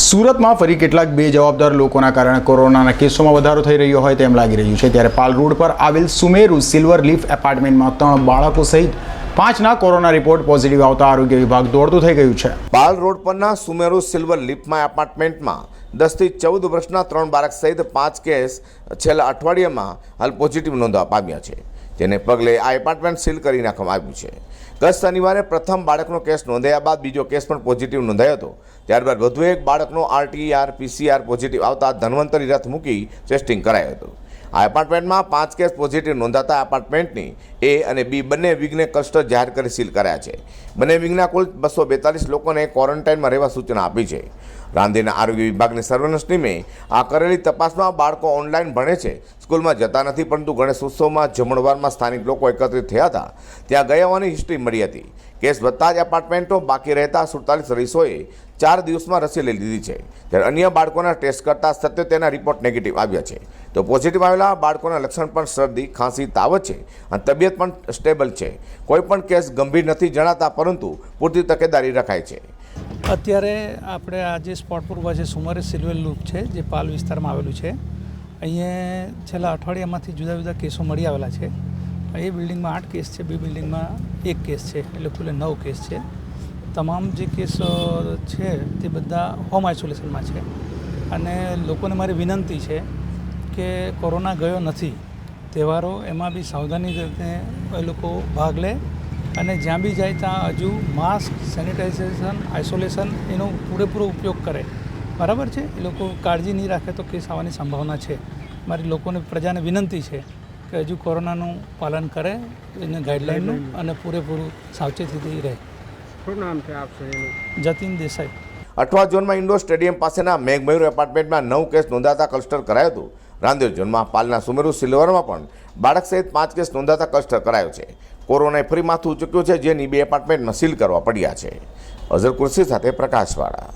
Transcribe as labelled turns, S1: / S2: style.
S1: સુરતમાં ફરી કેટલાક બેજવાબદાર લોકોના કારણે કોરોનાના કેસોમાં વધારો થઈ રહ્યો હોય તેમ લાગી રહ્યું છે. ત્યારે પાલ રોડ પર આવેલ સુમેરુ સિલ્વર લીફ એપાર્ટમેન્ટમાં ત્રણ બાળકો સહિત પાંચના કોરોના રિપોર્ટ પોઝિટિવ આવતા આરોગ્ય વિભાગ દોડતું થઈ ગયું છે.
S2: પાલ રોડ પરના સુમેરુ સિલ્વર લીફમાં એપાર્ટમેન્ટમાં દસથી ચૌદ વર્ષના ત્રણ બાળક સહિત પાંચ કેસ છેલ્લા અઠવાડિયામાં હાલ પોઝિટિવ નોંધવા પામ્યા છે. જેને પગલે આ એપાર્ટમેન્ટ સીલ કરી નાખવામાં આવ્યું છે. ગત શનિવારે પ્રથમ બાળકનો કેસ નોંધાયા બાદ બીજો કેસ પણ પોઝિટિવ નોંધાયો હતો. ત્યારબાદ વધુ એક બાળકનો આરટીઆર, પીસીઆર પોઝિટિવ આવતા ધન્વંતરી રથ મૂકી ટેસ્ટિંગ કરાયું હતું. આ એપાર્ટમેન્ટમાં પાંચ કેસ પોઝિટિવ નોંધાતા એપાર્ટમેન્ટની એ અને બી બંને વિંગને ક્લસ્ટર જાહેર કરી સીલ કર્યા છે. બંને વિંગના કુલ બસો બેતાલીસ લોકોને ક્વોરન્ટાઇનમાં રહેવા સૂચના આપી છે. રાંધીના આરોગ્ય વિભાગની સર્વેલન્સ ટીમે આ કરેલી તપાસમાં બાળકો ઓનલાઈન ભણે છે. સ્કૂલમાં જતા નથી, પરંતુ ગણેશ ઉત્સવમાં, જમણવારમાં સ્થાનિક લોકો એકત્રિત થયા હતા. ત્યાં ગયા હોવાની હિસ્ટ્રી મળી હતી. કેસ વધતા જ એપાર્ટમેન્ટો બાકી રહેતા સુડતાલીસ રહીશોએ ચાર દિવસમાં રસી લઈ લીધી છે. જ્યારે અન્ય બાળકોના ટેસ્ટ કરતાં સત્ય તેના રિપોર્ટ નેગેટિવ આવ્યા છે. તો પોઝિટિવ આવેલા, બાળકોના લક્ષણ પણ શરદી, ખાંસી તાવ છે અને તબિયત પણ સ્ટેબલ છે. કોઈ પણ કેસ ગંભીર નથી જણાતા, પરંતુ પૂરતી તકેદારી રખાય છે.
S3: અત્યારે આપણે આજે સ્પોટ પર ઊભા છે સુમરે સિલ્વર લૂપ છે, જે પાલ વિસ્તારમાં આવેલું છે. અહીંયા છેલ્લા અઠવાડિયામાંથી જુદા જુદા કેસો મળી આવેલા છે. એ બિલ્ડિંગમાં આઠ કેસ છે, બે બિલ્ડિંગમાં એક કેસ છે, એટલે કુલે નવ કેસ છે. તમામ જે કેસ છે તે બધા હોમ આઇસોલેશનમાં છે. અને લોકોને મારી વિનંતી છે કે કોરોના ગયો નથી તહેવારો એમાં બી સાવધાની રીતે એ લોકો ભાગ લે અને જ્યાં બી જાય ત્યાં હજુ માસ્ક સેનિટાઇઝેશન આઇસોલેશન એનો પૂરેપૂરો ઉપયોગ કરે. બરાબર છે? એ લોકો કાળજી નહીં રાખે તો કેસ આવવાની સંભાવના છે. મારી લોકોને પ્રજાને વિનંતી છે કે હજુ કોરોનાનું પાલન કરે એને ગાઈડલાઇનનું અને પૂરેપૂરું સાવચેતીથી રહે.
S4: શું નામ છે
S3: જતીન દેસાઈ.
S2: અઠવા ઝોનમાં ઇન્ડોર સ્ટેડિયમ પાસેના મેઘમયુર એપાર્ટમેન્ટમાં નવ કેસ નોંધાતા ક્લસ્ટર કરાયું હતું. રાંદેર ઝોનમાં પાલના સુમેરુ સિલ્વરમાં પણ બાળક સહિત પાંચ કેસ નોંધાતા કષ્ટ કરાયો છે. કોરોનાએ ફરી માથું ચૂક્યું છે, જેની બે એપાર્ટમેન્ટમાં સીલ કરવા પડ્યા છે. અઝર કુર્સી સાથે પ્રકાશવાળા.